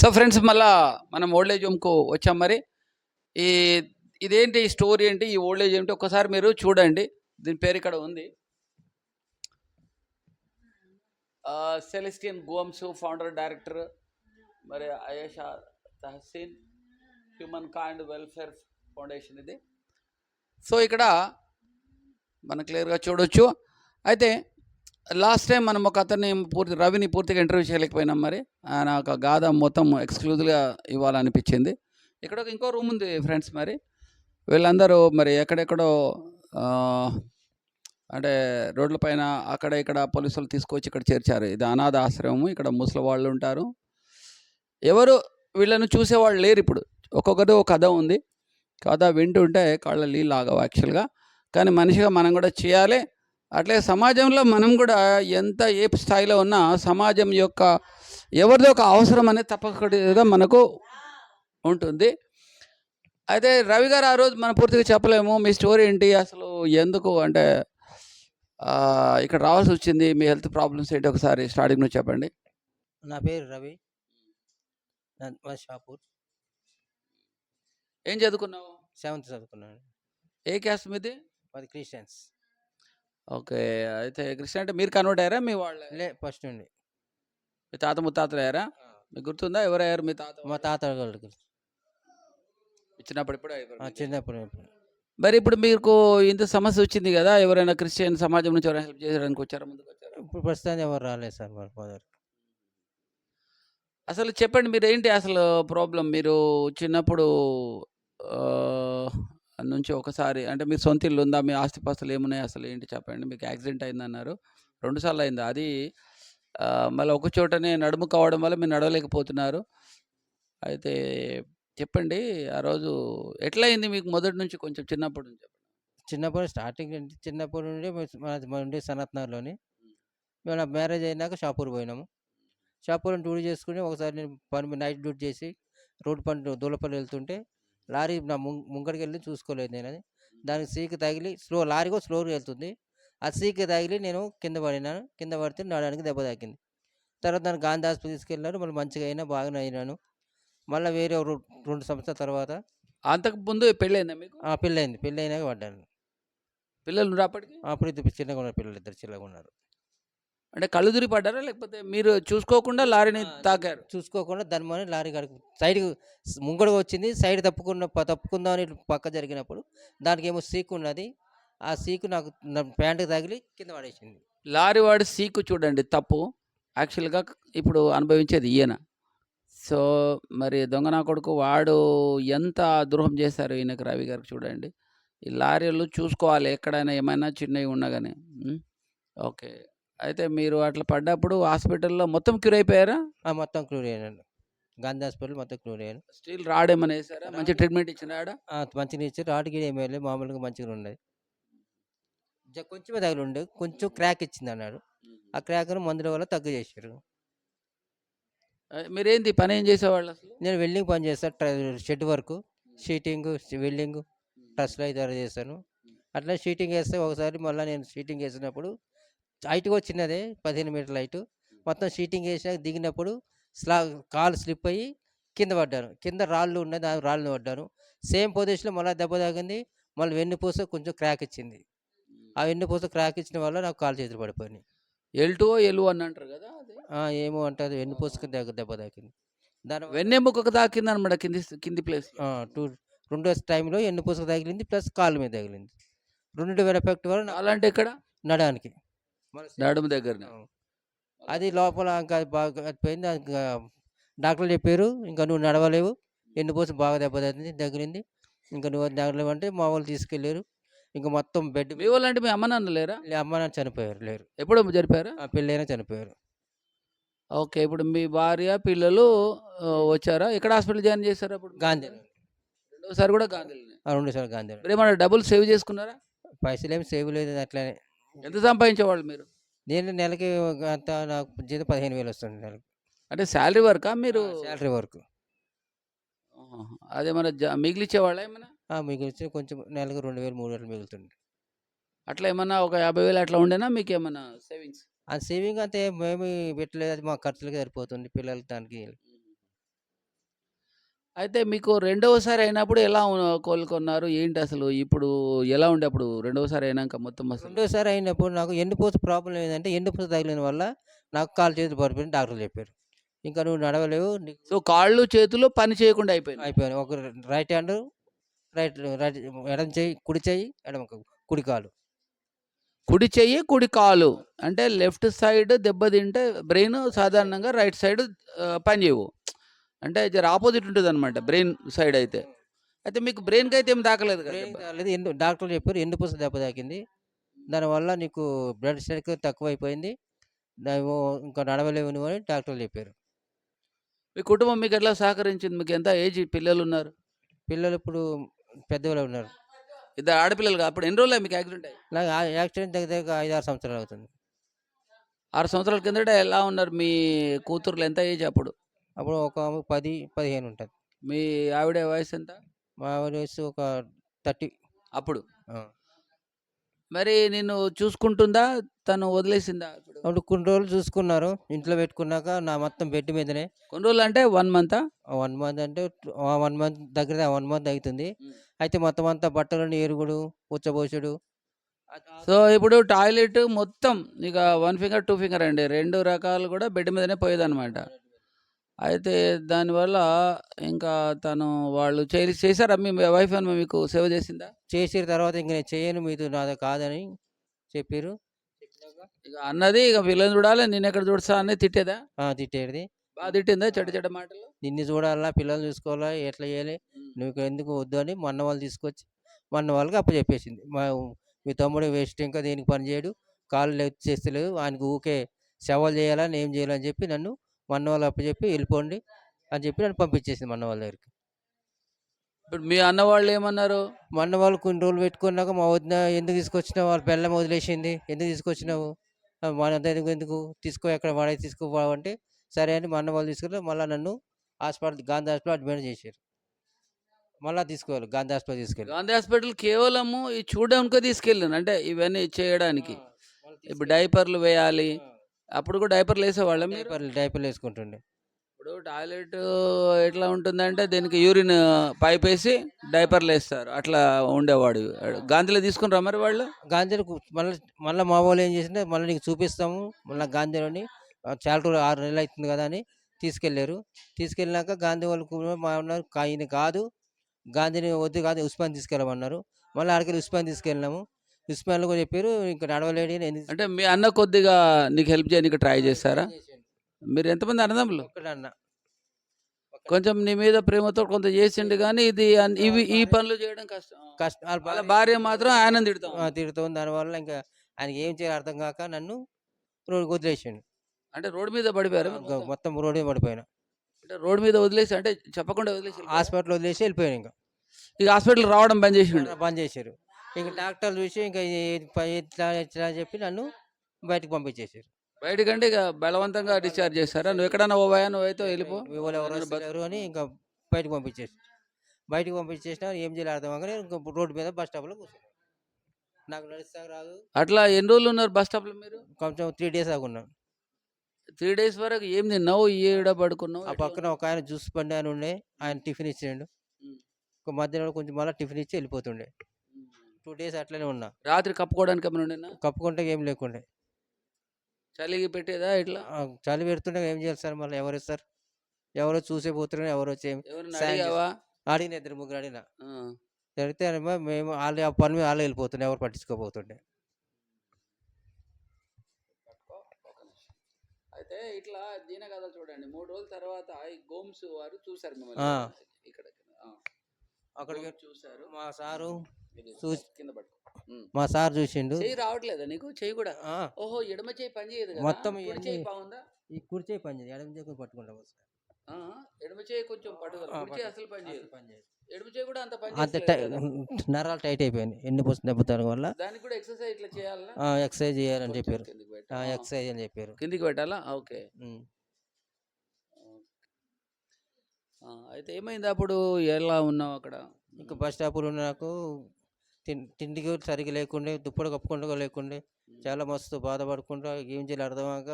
So friends మళ్ళా మనం old age హోమ్కు వచ్చాం మరి. ఈ ఇదేంటి ఈ స్టోరీ ఏంటి? ఈ ఓల్డ్ ఏజ్ ఏంటి ఒక్కసారి మీరు చూడండి. దీని పేరు ఇక్కడ ఉంది. సెలెస్టియన్ గోమ్స్ ఫౌండర్ డైరెక్టర్ మరి Ayesha Tahseen human kind welfare foundation ఇది. సో ఇక్కడ మనం క్లియర్గా చూడొచ్చు. అయితే లాస్ట్ టైం మనం ఒక అతన్ని పూర్తి రవిని పూర్తిగా ఇంటర్వ్యూ చేయలేకపోయినాం మరి. ఆయన ఒక గాథ మొత్తం ఎక్స్క్లూజివ్గా ఇవ్వాలనిపించింది. ఇక్కడ ఒక ఇంకో రూమ్ ఉంది ఫ్రెండ్స్ మరి. వీళ్ళందరూ మరి ఎక్కడెక్కడో అంటే రోడ్ల పైన అక్కడ ఇక్కడ పోలీసులు తీసుకొచ్చి ఇక్కడ చేర్చారు. ఇది అనాథ ఆశ్రమము ఇక్కడ ముసలి వాళ్ళు ఉంటారు. ఎవరు వీళ్ళను చూసేవాళ్ళు లేరు ఇప్పుడు. ఒక్కొక్కటి ఒక కథ ఉంది. కథ వింటుంటే కాళ్ళ నీళ్ళు ఆగవు యాక్చువల్గా. కానీ మనిషిగా మనం కూడా చేయాలి. అట్లే సమాజంలో మనం కూడా ఎంత ఏ స్థాయిలో ఉన్నా సమాజం యొక్క ఎవరిదో ఒక అవసరం అనేది తప్పకుండా మనకు ఉంటుంది. అయితే రవి గారు ఆ రోజు మనం పూర్తిగా చెప్పలేము మీ స్టోరీ ఏంటి అసలు ఎందుకు అంటే ఇక్కడ రావాల్సి వచ్చింది మీ హెల్త్ ప్రాబ్లమ్స్ ఏంటి ఒకసారి స్టార్టింగ్ నుంచి చెప్పండి. నా పేరు రవి షాపూర్ ఏం చదువుకున్నావు? సెవెంత్ చదువుకున్నాను. ఏ క్యాస్ట్ మీది? మాది క్రిస్టియన్స్. ఓకే. అయితే కృష్ణ అంటే మీరు కన్వర్ట్ అయ్యారా? మీ వాళ్ళ లే ఫస్ట్ నుండి. మీ తాత ముత్తాతలు అయ్యారా? మీకు గుర్తుందా? ఎవరయ్యారు మీ తాత మా తాత వాళ్ళకి ఇచ్చినప్పుడు ఇప్పుడు ఆ, చిన్నప్పుడు. మరి ఇప్పుడు మీకు ఇంత సమస్య వచ్చింది కదా? ఎవరైనా క్రిస్టియన్ సమాజం నుంచి ఎవరైనా హెల్ప్ చేయడానికి వచ్చారా? ముందుకు వచ్చారా? ఇప్పుడు ప్రస్తుతానికి ఎవరు రాలేదు సార్ మా ఫాదర్. అసలు చెప్పండి మీరు ఏంటి అసలు ప్రాబ్లం? మీరు చిన్నప్పుడు నుంచి ఒకసారి అంటే మీ సొంత ఇల్లు ఉందా? మీ ఆస్తిపాస్తులు ఏమున్నాయి? అసలు ఏంటి చెప్పండి. మీకు యాక్సిడెంట్ అయిందన్నారు. రెండుసార్లు అయింది అయిందా. అది మళ్ళీ ఒక చోటనే నడుము కావడం వల్ల మీరు నడవలేకపోతున్నారు. అయితే చెప్పండి ఆ రోజు ఎట్లా అయింది మీకు మొదటి నుంచి కొంచెం చిన్నప్పటి నుంచి చెప్పండి. చిన్నప్పుడు స్టార్టింగ్ నుండి చిన్నప్పటి నుండి మేము- మా ఉండే సనత్నగర్లోని మేము మ్యారేజ్ అయినాక షాపూర్ పోయినాము. షాపూర్ డ్యూటీ చేసుకుని ఒకసారి నేను పని నైట్ డ్యూటీ చేసి రోడ్ పని దూలపల్లి వెళ్తుంటే లారీ నా ముంగడికి వెళ్ళి చూసుకోలేదు నేను దానికి సీకి తగిలి స్లో లారీ కూడా స్లోగా వెళ్తుంది. ఆ సీకి తగిలి నేను కింద పడినాను. కింద పడితే నడడానికి దెబ్బ తాకింది తర్వాత దాన్ని గాంధీ హాస్పిటల్ తీసుకెళ్ళినారు. మళ్ళీ మంచిగా అయినా బాగానే అయినాను. మళ్ళీ వేరే రెండు సంవత్సరాల తర్వాత అంతకు ముందు పెళ్ళైందా మీకు? ఆ పెళ్ళయింది పెళ్ళి అయినాక పడ్డాను. పిల్లలు అప్పటికి అప్పుడు ఇద్దరు చిన్నగా ఉన్నారు. పిల్లలు ఇద్దరు చిన్నగా ఉన్నారు. అంటే కళ్ళు తిరిగి పడ్డారా లేకపోతే మీరు చూసుకోకుండా లారీని తాకారు? చూసుకోకుండా దాని మీద లారీ గడుపు సైడ్ ముంగడుగా వచ్చింది సైడ్ తప్పుకున్న తప్పుకుందామని ఇటు పక్క జరిగినప్పుడు దానికి ఏమో సీకు ఉన్నది. ఆ సీకు నాకు నా ప్యాంటుకి తగిలి కింద పడేసింది. లారీ వాడి సీకు చూడండి తప్పు. యాక్చువల్గా ఇప్పుడు అనుభవించేది ఈయన. సో మరి దొంగ నా కొడుకు వాడు ఎంత ద్రోహం చేశారు ఈయనకు రవి గారికి చూడండి. ఈ లారీలు చూసుకోవాలి ఎక్కడైనా ఏమైనా చిన్నవి ఉన్నా కానీ? ఓకే. అయితే మీరు అట్లా పడ్డప్పుడు హాస్పిటల్లో మొత్తం క్యూర్ అయిపోయారా? ఆ మొత్తం క్లూర్ అయ్యాను గాంధీ హాస్పిటల్ మొత్తం క్లూర్ అయ్యాను. స్టీల్ రాడేమని వేసారా? మంచి ట్రీట్మెంట్ ఇచ్చినాడా ఆ, మంచిగా ఇచ్చి రాటుకి ఏమీ మామూలుగా మంచిగా ఉండేది జ- కొంచెమే తగిలి ఉండే. కొంచెం క్రాక్ ఇచ్చింది అన్నాడు. ఆ క్రాక్ను మందుల వల్ల తగ్గు చేశారు. మీరేంది? పని ఏం చేసేవాళ్ళు అసలు? నేను వెల్డింగ్ పని చేస్తాను. Shed work. షీటింగ్ వెల్డింగ్ ట్రస్లో అయితే చేస్తాను. అట్లా షీటింగ్ వేస్తే ఒకసారి మళ్ళీ నేను షీటింగ్ వేసినప్పుడు హైట్ కూడా చిన్నదే పదిహేను మీటర్ల హైట్. మొత్తం షీటింగ్ వేసినాక దిగినప్పుడు స్లా కాలు స్లిప్ అయ్యి కింద పడ్డాను. కింద రాళ్ళు ఉన్నాయి దాని రాళ్ళు పడ్డాను. సేమ్ పొజిషన్లో మళ్ళీ దెబ్బ తాగింది మళ్ళీ వెన్నుపూస కొంచెం క్రాక్ ఇచ్చింది. ఆ వెన్నుపూస క్రాక్ ఇచ్చిన వల్ల నాకు కాలు చేతులు పడిపోయినాయి. ఎల్ టూ ఎల్ అని అంటారు కదా ఆ, ఏమో అంటే అది వెన్నుపూసకి దెబ్బ దెబ్బ తాకింది. దాని వెన్నెముకకు తాకింది అనమాట కింది కింది ప్లేస్. టూ రెండో టైంలో ఎన్నుపూసకు తగిలింది ప్లస్ కాలు మీద తగిలింది. రెండు ఎఫెక్ట్ వల్ల అలాంటి ఇక్కడ నడడానికి నడుము దగ్గర. అది లోపల ఇంకా అది బాగా పోయింది ఇంకా డాక్టర్లు చెప్పారు ఇంకా నువ్వు నడవలేవు. ఎన్నుపూస బాగా దెబ్బతింది తగిలింది ఇంకా నువ్వు నడవలేవంటే మా వాళ్ళు తీసుకెళ్ళారు. ఇంకా మొత్తం బెడ్ మీ వాళ్ళు అంటే మీ అమ్మ నాన్న లేరా? అమ్మ నాన్న చనిపోయారు లేరు. ఎప్పుడు జరిపారా? ఆ పెళ్ళైనా చనిపోయారు. ఓకే ఇప్పుడు మీ భార్య పిల్లలు వచ్చారా? ఎక్కడ హాస్పిటల్ జాయిన్ చేశారు అప్పుడు? గాంధీ రెండోసారి కూడా గాంధీలోనే రెండు సార్లు గాంధీ ఏమన్నా డబ్బులు సేవ్ చేసుకున్నారా? పైసలు ఏమి సేవ్ లేదు అట్లనే. ఎంత సంపాదించేవాళ్ళు మీరు? నేను నెలకి అంత నాకు జీతం పదిహేను వేలు వస్తుంది నెలకి. అంటే శాలరీ వర్కా మీరు? శాలరీ వరకు. ఆహా. అదేమన్నా జా- మిగిలిచ్చేవాళ్ళ ఏమన్నా మీకు వచ్చి కొంచెం నెలకు రెండు వేలు మూడు వేలు మిగులుతుంది అట్లా ఏమన్నా ఒక యాభై వేలు అట్లా ఉండేనా మీకు ఏమన్నా సేవింగ్స్? ఆ సేవింగ్ అంతే మేము పెట్టలేదు. అది మా ఖర్చులకి సరిపోతుంది. పిల్లలకి దానికి అయితే మీకు రెండవసారి అయినప్పుడు ఎలా ఉ- కోలుకున్నారు? ఏంటి అసలు ఇప్పుడు ఎలా ఉండే అప్పుడు రెండవసారి అయినాక మొత్తం అసలు? రెండోసారి అయినప్పుడు నాకు ఎండిపోత ప్రాబ్లం ఏంటంటే ఎండిపోత తగిలిన వల్ల నాకు కాలు చేతులు పడిపోయింది డాక్టర్ చెప్పారు. ఇంకా నువ్వు నడవలేవు నీకు సో కాళ్ళు చేతులు పని చేయకుండా అయిపోయింది అయిపోయాను ఒక రైట్ హ్యాండ్ రైట్ రైట్ ఎడం చేయి కుడి చేయి ఎడమ క- కుడి కాలు. కుడి చెయ్యి కుడి కాలు. అంటే లెఫ్ట్ సైడ్ దెబ్బతింటే బ్రెయిన్ సాధారణంగా రైట్ సైడ్ పని చేయవు. అంటే జర ఆపోజిట్ ఉంటుంది అనమాట బ్రెయిన్ సైడ్ అయితే. అయితే మీకు బ్రెయిన్కి అయితే ఏం దాకలేదు కదా? బ్రెయిన్ దెబ్బ. కాలేదు ఎండు డాక్టర్ చెప్పారు ఎండుపూస దెబ్బ తాకింది. దానివల్ల నీకు బ్లడ్ సర్కిల్ తక్కువైపోయింది. ఇంకా నడవలేవు అని డాక్టర్లు చెప్పారు. మీ కుటుంబం మీకు ఎట్లా సహకరించింది? మీకు ఎంత ఏజ్ పిల్లలు ఉన్నారు పిల్లలు ఇప్పుడు పెద్దవాళ్ళు ఉన్నారు. ఇద్దరు ఆడపిల్లలు కాదు. అప్పుడు ఎన్ని రోజులు మీకు యాక్సిడెంట్ నాకు యాక్సిడెంట్ దగ్గర ఐదు ఆరు సంవత్సరాలు అవుతుంది. ఆరు సంవత్సరాల కిందట ఎలా ఉన్నారు? మీ కూతుర్లు ఎంత ఏజ్ అప్పుడు? అప్పుడు ఒక పది పదిహేను ఉంటుంది. మీ ఆవిడ వయసు ఎంత? మా ఆవిడ వయసు ఒక థర్టీ. అప్పుడు? మరి నేను చూసుకుంటుందా? తను వదిలేసిందా అప్పుడు? కొన్ని రోజులు చూసుకున్నారు. ఇంట్లో పెట్టుకున్నాక నా మొత్తం బెడ్ మీదనే. కొన్ని రోజులు అంటే వన్ మంత్? వన్ మంత్ అంటే వన్ మంత్ దగ్గర వన్ మంత్ అవుతుంది. అయితే మొత్తం అంతా బట్టలు ఎరుగుడు ఉచ్చబోసుడు సో ఇప్పుడు టాయిలెట్ మొత్తం ఇక వన్ ఫింగర్ టూ ఫింగర్ అండి. రెండు రకాలు కూడా బెడ్ మీదనే పోయేదన్నమాట. అయితే దానివల్ల ఇంకా తను వాళ్ళు చేసి చేశారా? మీ వైఫ్ అని మీకు సేవ చేసిందా? చేసిన తర్వాత ఇంక నేను చేయను మీది నాది కాదని చెప్పారు. చెప్పినాక ఇక అన్నది ఇక వీళ్ళని చూడాలి నేను ఎక్కడ చూడసా అని తిట్టేదా? ఆ, తిట్టేది. బాగా తిట్టిందా చెడ్డ చెడ్డ మాటలు? నిన్ను చూడాలా పిల్లల్ని చూసుకోవాలా ఎట్లా చేయాలి? నువ్వు ఎందుకు వద్దు అని మొన్న వాళ్ళు తీసుకొచ్చి మొన్న వాళ్ళకి అప్పచెప్పేసింది. మా మీ తమ్ముడు వేస్ట్ ఇంకా దేనికి పని చేయడు. కాళ్ళు లెఫ్ట్ చేస్తలేవు ఆయనకు ఊకే సేవలు చేయాలని ఏం చేయాలని చెప్పి నన్ను మొన్న వాళ్ళు అప్పచెప్పి వెళ్ళిపోండి అని చెప్పి నన్ను పంపించేసింది మొన్న వాళ్ళ దగ్గరికి. ఇప్పుడు మీ అన్న వాళ్ళు ఏమన్నారు? మొన్న వాళ్ళు కొన్ని రోజులు పెట్టుకున్నాక మా వదిన ఎందుకు తీసుకొచ్చినావు? వాళ్ళ బెల్లం వదిలేసింది. ఎందుకు తీసుకొచ్చినావు? మన ఎందుకు ఎందుకు? తీసుకో ఎక్కడ వాడే తీసుకోపోవా అంటే సరే అని మొన్న వాళ్ళు తీసుకెళ్ళి మళ్ళీ నన్ను హాస్పిటల్ గాంధీ హాస్పిటల్ అడ్మిట్ చేశారు. మళ్ళీ తీసుకోవాలి గాంధీ హాస్పిటల్ తీసుకెళ్ళి. గాంధీ హాస్పిటల్ కేవలము ఈ చూడడానికి తీసుకెళ్ళాను అంటే ఇవన్నీ చేయడానికి. ఇప్పుడు డైపర్లు వేయాలి అప్పుడు కూడా డైపర్లు వేసేవాళ్ళం డైపర్లు డైపర్లు వేసుకుంటుండే. ఇప్పుడు టాయిలెట్ ఎట్లా ఉంటుందంటే దీనికి యూరిన్ పైప్ వేసి డైపర్లు వేస్తారు. అట్లా ఉండేవాడు. గాంధీలో తీసుకుని మరి వాళ్ళు? గాంధీలో మళ్ళీ మళ్ళీ మా వాళ్ళు ఏం చేసింటే మళ్ళీ నీకు చూపిస్తాము మళ్ళీ గాంధీలోని చాలా రోజులు ఆరు నెలలు అవుతుంది కదా అని తీసుకెళ్ళారు. తీసుకెళ్ళినాక గాంధీ వాళ్ళు మా ఉన్నారు "కా- ఈయన కాదు గాంధీని వద్దు కాదు ఉస్మాన్ తీసుకెళ్ళమన్నారు. మళ్ళీ ఆడికి ఉస్మాన్ తీసుకెళ్ళినాము. ఉస్మాన్లో కూడా చెప్పారు ఇంకా నడవలేడు అంటే మీ అన్న కొద్దిగా నీకు హెల్ప్ చేయడానికి ట్రై చేస్తారా. మీరు ఎంతమంది అన్నదమ్ములు? అన్న. కొంచెం నీ మీద ప్రేమతో కొంత చేసిండు కానీ ఇది ఇవి ఈ పనులు చేయడం కష్టం. కష్ట. వాళ్ళ భార్య- మాత్రం ఆయన తిడతాం. తిడుతుంది దానివల్ల ఇంకా ఆయనకి ఏం చేయాలి అర్థం కాక నన్ను రోడ్డు వదిలేసాడు. అంటే రోడ్డు మీద పడిపోయారు మొత్తం? రోడ్డు మీద పడిపోయినా. అంటే రోడ్డు మీద వదిలేసి అంటే చెప్పకుండా వదిలేసి? హాస్పిటల్ వదిలేసి వెళ్ళిపోయాను ఇంకా. ఇక హాస్పిటల్ రావడం బంద్ చేసిండు. బంద్ చేశారు ఇంకా డాక్టర్లు చూసి ఇంకా ఇట్లా ఇట్లా అని చెప్పి నన్ను బయటకు పంపించేశారు బయటకంటే ఇక బలవంతంగా డిశ్చార్జ్ చేస్తారా? నువ్వు ఎక్కడన్నా పోయా నువ్వైతే వెళ్ళిపో. ఎవరు అని ఇంకా బయటకు పంపించేసి బయటకు పంపించేసిన ఏం చేయాలి అర్థం కాగానే ఇంకా రోడ్డు మీద బస్ స్టాప్లో కూర్చున్నాను నాకు నడుస్తాక రాదు. అట్లా ఎన్ని రోజులు ఉన్నారు బస్ స్టాప్లో మీరు? కొంచెం త్రీ డేస్ ఆగున్నాను త్రీ డేస్ వరకు ఏం తిన్నావు? ఏడ పడుకున్నావు? ఆ పక్కన ఒక ఆయన జ్యూస్ బండి ఆయన ఉండే ఆయన టిఫిన్ ఇచ్చిండు. మధ్యలో కొంచెం మళ్ళీ టిఫిన్ ఇచ్చి వెళ్ళిపోతుండే. టూ డేస్ అట్లనే ఉన్నా. రాత్రి కప్పుకోవడానికి ఏమైనా ఉండేనా కప్పుకుంటే ఏం లేకుండే. చలికి పెట్టేదా ఇట్లా? ఆ, చలి పెడుతుంటే ఏం చేయాలి సార్ మళ్ళీ? ఎవరు ఇస్తారు ఎవరో చూసే పోతున్నారు ఎవరు వచ్చి ఏం ఎవరిని సాయం అడిగావా? అడిగిన ఇద్దరు ముగ్గురు అడిగిన. ఆ. జరిగితే మేము వాళ్ళు ఆ పని మీద వాళ్ళు వెళ్ళిపోతుండే ఎవరు పట్టించుకోపోతుండే అయితే ఇట్లా దీన కథలు చూడండి. మూడు రోజుల తర్వాత ఈ గోమ్స్ వారు చూసారు ఆ. మిమ్మల్ని ఇక్కడ ఆ. అక్కడికి గోమ్స్ చూసారు మా సారు మా సార్ చూసిండు. చెయ్యి రావట్లేదా నీకు? చెయ్యి కూడా? ఓహో ఎడమ చెయ్యి పని చేయదు మొత్తం కుడి చెయ్యి బాగుందా? ఈ కుర్చీ పని చేయదు. ఎడమ చేయి పట్టుకుంటాం ఎడమ చెయ్యి కొంచెం పట్టుదల ఆ, కుడి చెయ్యి పట్టు. అసలు పని చేయదు. ఎడమ కూడా అంత పని అంత. నరాలు టైట్ అయిపోయింది ఎన్ని పోసిన దెబ్బతాను వల్ల? దానికి కూడా ఎక్సర్సైజ్ ఇట్లా చేయాలా ఆ, ఎక్సర్సైజ్ చేయాలని చెప్పారు. ఎక్సర్సైజ్ అని చెప్పారు. కిందికి పెట్టాలా? ఓకే. అయితే ఏమైంది అప్పుడు? ఎలా ఉన్నావు అక్కడ? ఇంకా బస్ స్టాప్లో నాకు తిండికి సరిగ్గా లేకుండే దుప్పటి కప్పుకుంటూ లేకుండే చాలా మస్తు బాధపడుకుంటా ఏం చేయాలి అర్థమాక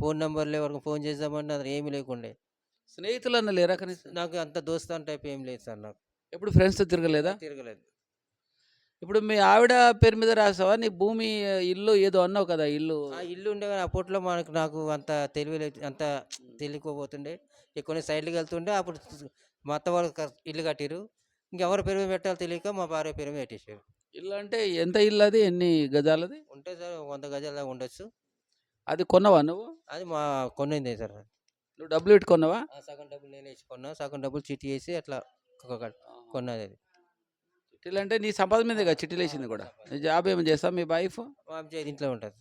ఫోన్ నెంబర్లు ఎవరికి ఫోన్ చేద్దామని అది ఏమీ లేకుండే. స్నేహితులన్న లేరా కనీసం? నాకు అంత దోస్తాన్ టైప్ ఏం లేదు సార్ నాకు. ఎప్పుడు ఫ్రెండ్స్తో తిరగలేదా? తిరగలేదు. ఇప్పుడు మీ ఆవిడ పేరు మీద రాసావా? నీ భూమి ఇల్లు ఏదో అన్నావు కదా ఇల్లు. ఆ ఇల్లు ఉండే కానీ అప్పట్లో మనకు నాకు అంత తెలియలేదు అంత తెలియకపోతుండే. కొన్ని సైడ్కి వెళ్తుండే అప్పుడు మా అత్త వాళ్ళు ఇల్లు కట్టిరు ఇంకెవరి పేరు మీద పెట్టాలో తెలియక మా భార్య పేరు మీద పెట్టేసారు ఇల్లు అంటే ఎంత ఇల్లు అది? ఎన్ని గజాలది? ఉంటే సార్ వంద గజాల దాకా ఉండొచ్చు. అది కొన్నావా నువ్వు? అది మా కొన్నింది సార్ నువ్వు డబ్బులు పెట్టి కొన్నావా? ఆ సగం డబ్బులు నేను వేసి కొన్నా సగం డబ్బులు చిట్టి వేసి అట్లా ఒక- కొన్నది అది. చిట్టీలు అంటే నీ సంపాదన మీదే కదా చిట్టీలు వేసింది కూడా? నీ జాబ్ ఏమి చేస్తావు మీ వైఫ్? మా ఇంట్లో ఉంటుంది.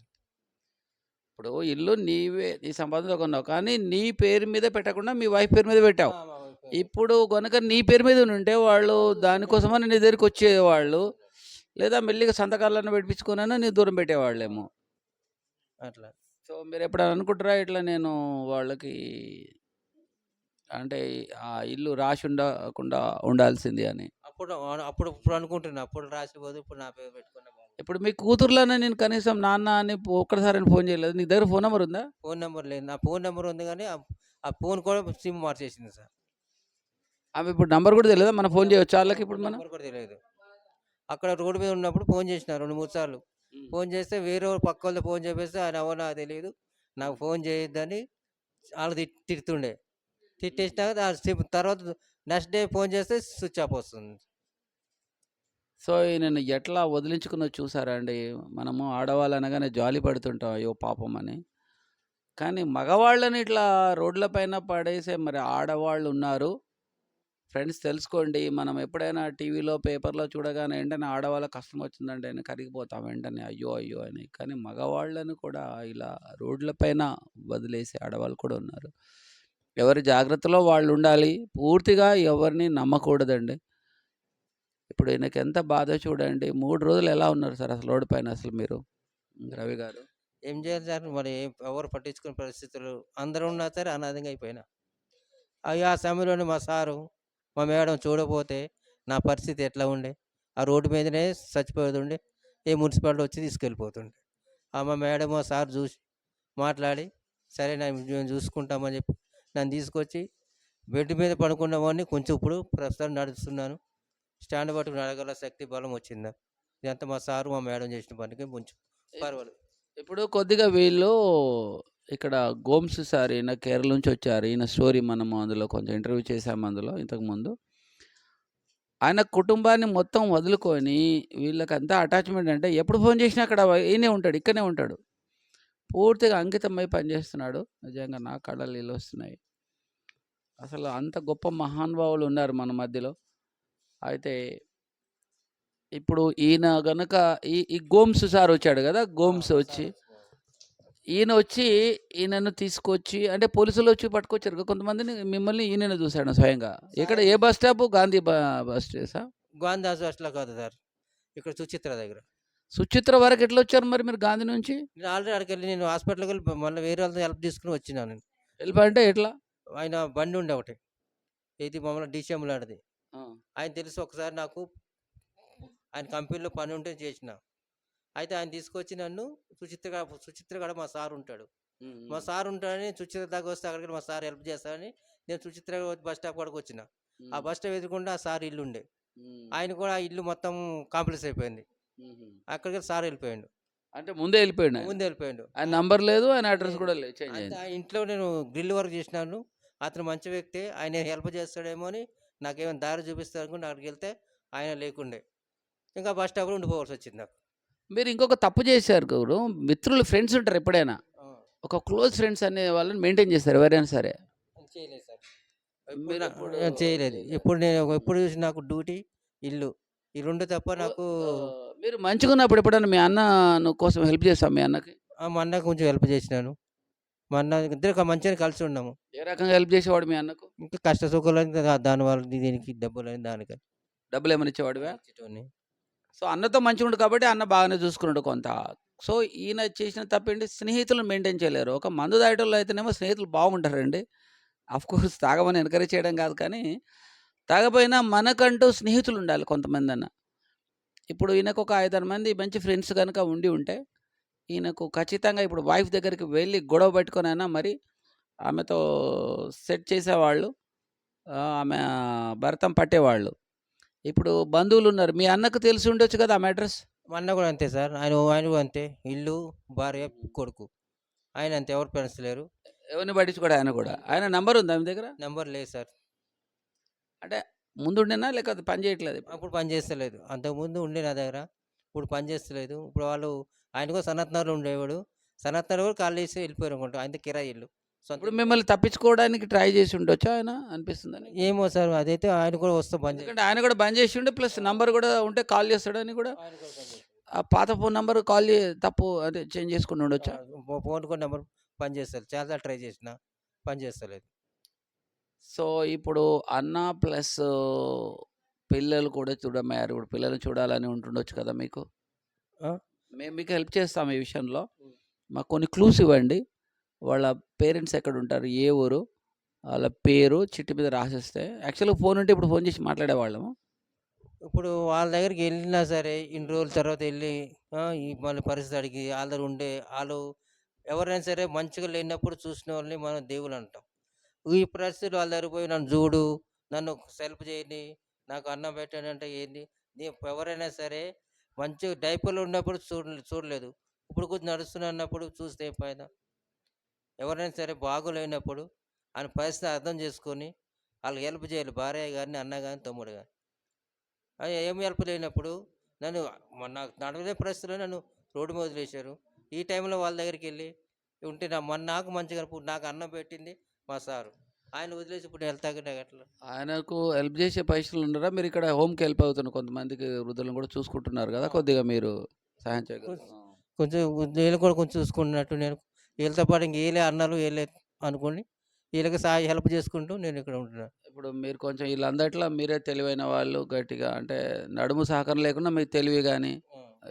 ఇప్పుడు ఇల్లు నీవే నీ సంపాదనలో కొన్నావు. కానీ నీ పేరు మీద పెట్టకుండా మీ వైఫ్ పేరు మీద పెట్టావు. ఇప్పుడు కనుక నీ పేరు మీద ఉంటే వాళ్ళు దానికోసమని నీ దగ్గరికి వచ్చేవాళ్ళు. లేదా మెల్లిగా సంతకాలను పెట్టించుకున్నా నీ దూరం పెట్టేవాళ్ళేమో. అట్లా. సో మీరు ఎప్పుడైనా అనుకుంటారా ఇట్లా నేను వాళ్ళకి అంటే ఆ ఇల్లు రాసి ఉండకుండా ఉండాల్సింది అని? అప్పుడు అప్పుడు ఇప్పుడు అనుకుంటున్నా. అప్పుడు రాసిపోదు ఇప్పుడు నా పేరు పెట్టుకున్నా ఇప్పుడు మీ కూతుర్లోనే నేను కనీసం నాన్న అని ఒక్కసారి ఫోన్ చేయలేదు. నీ దగ్గర ఫోన్ నెంబర్ ఉందా? ఫోన్ నెంబర్ లేదు. నా ఫోన్ నెంబర్ ఉంది కానీ ఆ ఫోన్ కూడా సిమ్ మార్చేసింది సార్. ఆమె ఇప్పుడు నంబర్ కూడా తెలియదా మనం ఫోన్ చేయవచ్చు వాళ్ళకి ఇప్పుడు మనం? నెంబర్ కూడా తెలియదు అక్కడ రోడ్డు మీద ఉన్నప్పుడు ఫోన్ చేసిన రెండు మూడు సార్లు. ఫోన్ చేస్తే వేరే వాళ్ళు పక్క వాళ్ళతో ఫోన్ చేపిస్తే ఆయన ఎవరు నాకు తెలియదు నాకు ఫోన్ చేయొద్దని వాళ్ళు తిట్- తిడుతుండే. తిట్టేసినాక తర్వాత నెక్స్ట్ డే ఫోన్ చేస్తే స్విచ్ ఆఫ్ వస్తుంది. సో ఈయనను ఎట్లా వదిలించుకున్నో చూసారా అండి? మనము ఆడవాళ్ళు అనగానే జాలి పడుతుంటాం అయ్యో పాపం అని. కానీ మగవాళ్ళని ఇట్లా రోడ్ల పైన పడేసే మరి ఆడవాళ్ళు ఉన్నారు. ఫ్రెండ్స్ తెలుసుకోండి మనం ఎప్పుడైనా టీవీలో పేపర్లో చూడగానే వెంటనే ఆడవాళ్ళ కష్టం వచ్చిందంటే అని కరిగిపోతాం వెంటనే అయ్యో అయ్యో అని. కానీ మగవాళ్ళని కూడా ఇలా రోడ్లపైన వదిలేసే ఆడవాళ్ళు కూడా ఉన్నారు. ఎవరి జాగ్రత్తలో వాళ్ళు ఉండాలి పూర్తిగా ఎవరిని నమ్మకూడదండి. ఇప్పుడు ఈయనకి ఎంత బాధ చూడండి మూడు రోజులు ఎలా ఉన్నారు సార్ అసలు రోడ్డు పైన అసలు మీరు? రవి గారు. ఏం చేయాలి సార్? మరి ఎవరు పట్టించుకునే పరిస్థితులు? అందరూ ఉన్నా సరే అనాథంగా అయిపోయినా. అయ్యా ఆ సమయంలోనే మా సారు మా మేడం చూడపోతే నా పరిస్థితి ఎట్లా ఉండే? ఆ రోడ్డు మీదనే చచ్చిపోతుండే ఏ మున్సిపాలిటీ వచ్చి తీసుకెళ్ళిపోతుండే. ఆ మా మేడం సార్ చూసి మాట్లాడి సరే నేను మేము చూసుకుంటామని చెప్పి నన్ను తీసుకొచ్చి బెడ్ మీద పడుకున్న వాడిని కొంచెం ఇప్పుడు ప్రస్తుతం నడుస్తున్నాను. స్టాండ్ పట్టుకుని నడగల శక్తి బలం వచ్చిందా? ఇదంతా మా సారు మా మేడం చేసిన పనికి కొంచెం పర్వాలేదు. ఇప్పుడు కొద్దిగా వీళ్ళు ఇక్కడ గోమ్స్ సార్ ఈయన కేరళ నుంచి వచ్చారు. ఈయన స్టోరీ మనము అందులో కొంచెం ఇంటర్వ్యూ చేసాము అందులో ఇంతకుముందు ఆయన కుటుంబాన్ని మొత్తం వదులుకొని వీళ్ళకి అంతా అటాచ్మెంట్ అంటే ఎప్పుడు ఫోన్ చేసినా అక్కడ ఈయనే ఉంటాడు ఇక్కడనే ఉంటాడు. పూర్తిగా అంకితమై పనిచేస్తున్నాడు. నిజంగా నా కళ్ళ నీళ్ళు వస్తున్నాయి. అసలు అంత గొప్ప మహానుభావులు ఉన్నారు మన మధ్యలో. అయితే ఇప్పుడు ఈయన గనుక ఈ ఈ గోమ్స్ సార్ వచ్చాడు కదా గోమ్స్ వచ్చి ఈయన వచ్చి ఈయనను తీసుకొచ్చి అంటే పోలీసులు వచ్చి పట్టుకొచ్చారు కొంతమందిని మిమ్మల్ని ఈయన చూశాడు స్వయంగా. ఎక్కడ ఏ బస్ స్టాప్? గాంధీ బస్ స్టేసా గాంధాస్ అట్లా కాదు సార్. ఇక్కడ సుచిత్ర దగ్గర. సుచిత్ర వరకు ఎట్లా వచ్చారు మరి మీరు గాంధీ నుంచి? నేను ఆల్రెడీ అక్కడికి వెళ్ళి నేను హాస్పిటల్కి వెళ్ళి మళ్ళీ వేరే వాళ్ళతో హెల్ప్ తీసుకుని వచ్చినాను నేను. వెళ్ళిపోయంటే ఎట్లా? ఆయన బండి ఉండే ఒకటి. ఇది మమ్మల్ని డిసిఎం లాంటిది ఆయన తెలిసి ఒకసారి నాకు. ఆయన కంపెనీలో పని ఉంటే చేసిన. అయితే ఆయన తీసుకొచ్చి నన్ను సుచిత్ర సుచిత్ర కాడ మా సార్ ఉంటాడు. మా సార్ ఉంటాడని సుచిత్ర దాకా వస్తే అక్కడికి మా సార్ హెల్ప్ చేస్తాడని నేను సుచిత్ర బస్ స్టాప్ కాడికి వచ్చిన. ఆ బస్ స్టాప్ ఎదురుకుండా ఆ సార్ ఇల్లు ఉండే. ఆయన కూడా ఆ ఇల్లు మొత్తం కాంప్లెక్స్ అయిపోయింది. అక్కడికి సార్ వెళ్ళిపోయాడు. అంటే ముందే వెళ్ళిపోయాడు. ముందు వెళ్ళిపోయాడు. ఆయన నంబర్ లేదు ఆయన అడ్రస్ కూడా లేదు ఇంట్లో నేను గ్రిల్ వర్క్ చేసినాను. అతను మంచి వ్యక్తి ఆయన హెల్ప్ చేస్తాడేమో అని నాకేమైనా దారి చూపిస్తాడు అనుకుని అక్కడికి వెళ్తే ఆయన లేకుండే. ఇంకా బస్ స్టాప్లో ఉండిపోవాల్సి వచ్చింది నాకు. మీరు ఇంకొక తప్పు చేశారు గౌరు మిత్రులు ఫ్రెండ్స్ ఉంటారు ఎప్పుడైనా. ఒక క్లోజ్ ఫ్రెండ్స్ అనే వాళ్ళని మెయింటైన్ చేస్తారు ఎవరైనా సరే. చేయలేదు సార్. మీరు ఎప్పుడు ఎప్పుడు- చేయలేదు. ఎప్పుడు నేను ఎప్పుడు చూసి నాకు డ్యూటీ ఇల్లు. ఈ రెండు తప్ప నాకు మీరు మంచిగా ఉన్నప్పుడు ఎప్పుడైనా మీ అన్న నువ్వు కోసం హెల్ప్ చేస్తాం మీ అన్నకి? ఆ మా అన్నకు కొంచెం హెల్ప్ చేసినాను. మా అన్న ఇద్దరు మంచిగా కలిసి ఉన్నాము. ఏ రకంగా హెల్ప్ చేసేవాడు మీ అన్నకు? ఇంకా కష్ట సుఖాలని దాని వల్ల దీనికి డబ్బులని దానికి డబ్బులు ఏమైనా ఇచ్చేవాడివా? ఇచ్చేటోని. సో అన్నతో మంచిగా ఉండు కాబట్టి అన్న బాగానే చూసుకున్నాడు కొంత. సో ఈయన చేసిన తప్పేంటి? స్నేహితులను మెయింటైన్ చేయలేరు. ఒక మందు దాయటంలో అయితేనేమో స్నేహితులు బాగుంటారండి. కోర్స్ తాగమని ఎంకరేజ్ చేయడం కాదు కానీ తాగపోయినా మనకంటూ స్నేహితులు ఉండాలి కొంతమంది అన్న ఇప్పుడు ఈయనకు ఒక ఐదారు మంది మంచి ఫ్రెండ్స్ కనుక ఉండి ఉంటే ఈయనకు ఖచ్చితంగా ఇప్పుడు వైఫ్ దగ్గరికి వెళ్ళి గొడవ పెట్టుకొని అయినా మరి ఆమెతో సెట్ చేసేవాళ్ళు ఆమె భర్తం పట్టేవాళ్ళు. ఇప్పుడు బంధువులు ఉన్నారు మీ అన్నకు తెలిసి ఉండొచ్చు కదా ఆమె అడ్రస్? మా అన్న కూడా అంతే సార్. ఆయన ఆయన కూడా అంతే. ఇల్లు భార్య కొడుకు. ఆయన అంతే. ఎవరు ఫ్రెండ్స్ లేరు. ఎవరిని పట్టించుకోడు ఆయన కూడా. ఆయన నంబర్ ఉందా మీ దగ్గర? నెంబర్ లేదు సార్. అంటే ముందుండేనా లేకపోతే పని చేయట్లేదు? అప్పుడు పని చేస్తలేదు. అంతకుముందు ఉండే నా దగ్గర. ఇప్పుడు పని చేస్తలేదు. ఇప్పుడు వాళ్ళు ఆయన కూడా సనత్నగర్లో ఉండేవాడు. సనత్నగర్ కూడా కాల్ చేసి వెళ్ళిపోయారు అనుకుంటా. ఆయన కిరాయి ఇల్లు. ఇప్పుడు మిమ్మల్ని తప్పించుకోవడానికి ట్రై చేసి ఉండొచ్చా ఆయన? అనిపిస్తుందని ఏమో సార్ అదైతే ఆయన కూడా వస్తే చేయ- ఎందుకంటే ఆయన కూడా బంద్ చేసి ఉండే ప్లస్ నంబర్ కూడా ఉంటే కాల్ చేస్తాడని కూడా ఆ పాత ఫోన్ నంబర్ కాల్ తప్పు అదే చేంజ్ చేసుకుని ఉండొచ్చా? ఫోన్ కూడా నెంబర్ పని చేస్తారు. చాలా ట్రై చేసిన పని చేస్తలేదు. సో ఇప్పుడు అన్న ప్లస్ పిల్లలు కూడా చూడమయ్యారు ఇప్పుడు పిల్లల్ని చూడాలని ఉంటుండొచ్చు కదా మీకు? మేము మీకు హెల్ప్ చేస్తాం ఈ విషయంలో. మాకు కొన్ని క్లూస్ ఇవ్వండి. వాళ్ళ పేరెంట్స్ ఎక్కడ ఉంటారు ఏ ఊరు వాళ్ళ పేరు చిట్టి మీద రాసేస్తే యాక్చువల్గా ఫోన్ ఉంటే ఇప్పుడు ఫోన్ చేసి మాట్లాడేవాళ్ళము. ఇప్పుడు వాళ్ళ దగ్గరికి వెళ్ళినా సరే ఇన్ని రోజుల తర్వాత వెళ్ళి ఆ, ఈ మన పరిస్థితి అడిగి వాళ్ళ దగ్గర ఉండే వాళ్ళు ఎవరైనా సరే మంచిగా లేనప్పుడు చూసిన వాళ్ళని మనం దేవుళ్ళు అంటాం. ఈ పరిస్థితులు వాళ్ళ దగ్గర పోయి నన్ను చూడు నన్ను సెల్ఫ్ చేయండి నాకు అన్నం పెట్టండి అంటే ఏంది? నీ ఎవరైనా సరే మంచి డైపర్లు ఉన్నప్పుడు చూడ చూడలేదు. ఇప్పుడు కొంచెం నడుస్తున్నా అన్నప్పుడు చూస్తే ఏం ఫాయిదా ఎవరైనా సరే బాగోలేనప్పుడు ఆయన పరిస్థితి అర్థం చేసుకొని వాళ్ళకి హెల్ప్ చేయాలి. భార్య కానీ అన్న కానీ తమ్ముడు కానీ ఏం హెల్ప్ లేనప్పుడు నన్ను నాకు నడవలే పరిస్థితిలో నన్ను రోడ్డు మీద వదిలేశారు. ఈ టైంలో వాళ్ళ దగ్గరికి వెళ్ళి ఉంటే నా మన నాకు మంచిగా నాకు అన్నం పెట్టింది మా సారు. ఆయన వదిలేసి ఇప్పుడు వెళ్తాక నాకు ఎట్లా? ఆయనకు హెల్ప్ చేసే పైసలు ఉండరా మీరు ఇక్కడ హోమ్కి హెల్ప్ అవుతున్నారు కొంతమందికి వృద్ధులను కూడా చూసుకుంటున్నారు కదా? కొద్దిగా మీరు సహాయం చేయగలరు? కొంచెం నేను కూడా కొంచెం చూసుకున్నట్టు నేను వీళ్ళతో పాటు ఇంక వీళ్ళే అన్నారు వీళ్ళే అనుకోని వీళ్ళకి సాయం హెల్ప్ చేసుకుంటూ నేను ఇక్కడ ఉంటున్నాను ఇప్పుడు మీరు కొంచెం వీళ్ళందరిలో మీరే తెలివైన వాళ్ళు గట్టిగా అంటే నడుము సహకారం లేకుండా మీకు తెలివి కానీ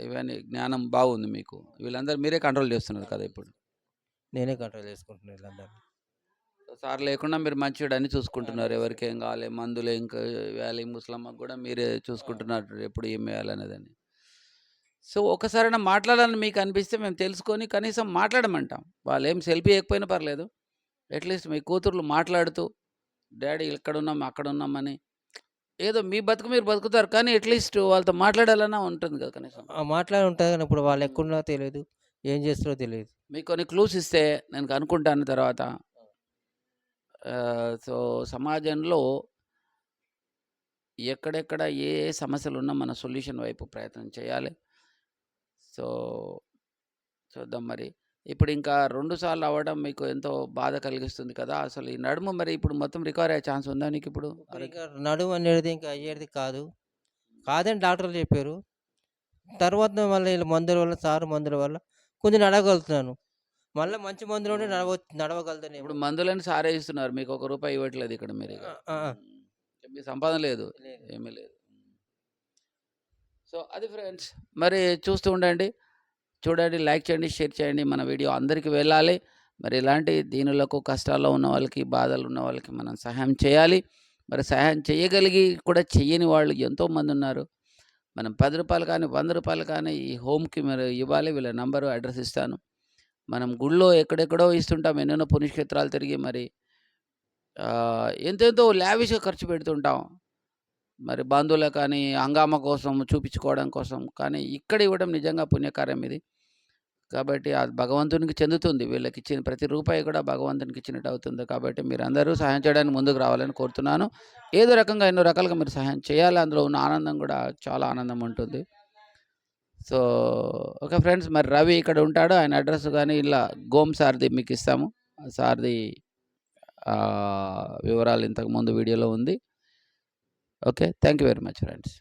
ఇవన్నీ జ్ఞానం బాగుంది మీకు. వీళ్ళందరూ మీరే కంట్రోల్ చేస్తున్నారు కదా ఇప్పుడు. నేనే కంట్రోల్ చేసుకుంటున్నాను వీళ్ళందరూ సార్ లేకుండా మీరు మంచిగా అన్ని చూసుకుంటున్నారు. ఎవరికి ఏం కావాలి మందులు ఇంకా వేయాలి ముసలమ్మకు కూడా మీరే చూసుకుంటున్నారు. ఎప్పుడు ఏం వేయాలనేదని. సో ఒకసారైనా మాట్లాడాలని మీకు అనిపిస్తే మేము తెలుసుకొని కనీసం మాట్లాడమంటాం. వాళ్ళు ఏం సెల్ఫీ ఇవ్వకపోయినా పర్లేదు. అట్లీస్ట్ మీ కూతుర్లు మాట్లాడుతూ డాడీ ఇక్కడ ఉన్నాం అక్కడ ఉన్నామని ఏదో మీ బతుకు మీరు బతుకుతారు కానీ అట్లీస్ట్ వాళ్ళతో మాట్లాడాలన్నా ఉంటుంది కదా కనీసం. ఆ మాట్లాడి ఉంటుంది కానీ ఇప్పుడు వాళ్ళు ఎక్కడున్నారో తెలియదు ఏం చేస్తారో తెలియదు. మీకు కొన్ని క్లూస్ ఇస్తే నేను కనుక్కుంటాను తర్వాత. సో సమాజంలో ఎక్కడెక్కడ ఏ ఏ సమస్యలు ఉన్నా మన సొల్యూషన్ వైపు ప్రయత్నం చేయాలి. సో చూద్దాం మరి. ఇప్పుడు ఇంకా రెండు సార్లు అవ్వడం మీకు ఎంతో బాధ కలిగిస్తుంది కదా! అసలు ఈ నడుము మరి ఇప్పుడు మొత్తం రికవర్ అయ్యే ఛాన్స్ ఉందా నీకు ఇప్పుడు? నడుము అనేది ఇంకా అయ్యేది కాదు. కాదని డాక్టర్లు చెప్పారు. తర్వాత మళ్ళీ వీళ్ళ మందుల వల్ల సారు మందుల వల్ల కొంచెం నడవగలుగుతున్నాను. మళ్ళీ మంచి మందులు నడవ నడవగలుగుతాను ఇప్పుడు మందులని సారే ఇస్తున్నారు. మీకు ఒక రూపాయి ఇవ్వట్లేదు ఇక్కడ మీరు. మీ సంపాదన లేదు. ఏమీ లేదు. సో అది ఫ్రెండ్స్ మరి చూస్తూ ఉండండి. చూడండి లైక్ చేయండి షేర్ చేయండి. మన వీడియో అందరికీ వెళ్ళాలి. మరి ఇలాంటి దీనులకు కష్టాల్లో ఉన్న వాళ్ళకి బాధలు ఉన్న వాళ్ళకి మనం సహాయం చేయాలి. మరి సహాయం చేయగలిగి కూడా చేయని వాళ్ళు ఎంతోమంది ఉన్నారు. మనం పది రూపాయలు కానీ వంద రూపాయలు కానీ ఈ హోమ్కి మరి ఇవ్వాలి. వీళ్ళ నంబరు అడ్రస్ ఇస్తాను. మనం గుళ్ళో ఎక్కడెక్కడో ఇస్తుంటాం. ఎన్నెన్నో పుణ్యక్షేత్రాలు తిరిగి మరి ఎంతెంతో లావిష్గా ఖర్చు పెడుతుంటాం. మరి బంధువుల కానీ హంగామ కోసం చూపించుకోవడం కోసం కానీ ఇక్కడ ఇవ్వడం నిజంగా పుణ్యకార్యం ఇది. కాబట్టి అది భగవంతునికి చెందుతుంది. వీళ్ళకి ఇచ్చిన ప్రతి రూపాయి కూడా భగవంతునికి ఇచ్చినట్టు అవుతుంది. కాబట్టి మీరు అందరూ సహాయం చేయడానికి ముందుకు రావాలని కోరుతున్నాను. ఏదో రకంగా ఎన్నో రకాలుగా మీరు సహాయం చేయాలి. అందులో ఉన్న ఆనందం కూడా చాలా ఆనందం ఉంటుంది. సో ఓకే ఫ్రెండ్స్ మరి రవి ఇక్కడ ఉంటాడు. ఆయన అడ్రస్ కానీ ఇలా గోమ్ సార్ది మీకు ఇస్తాము. సార్ది వివరాలు ఇంతకుముందు వీడియోలో ఉంది. Okay thank you very much friends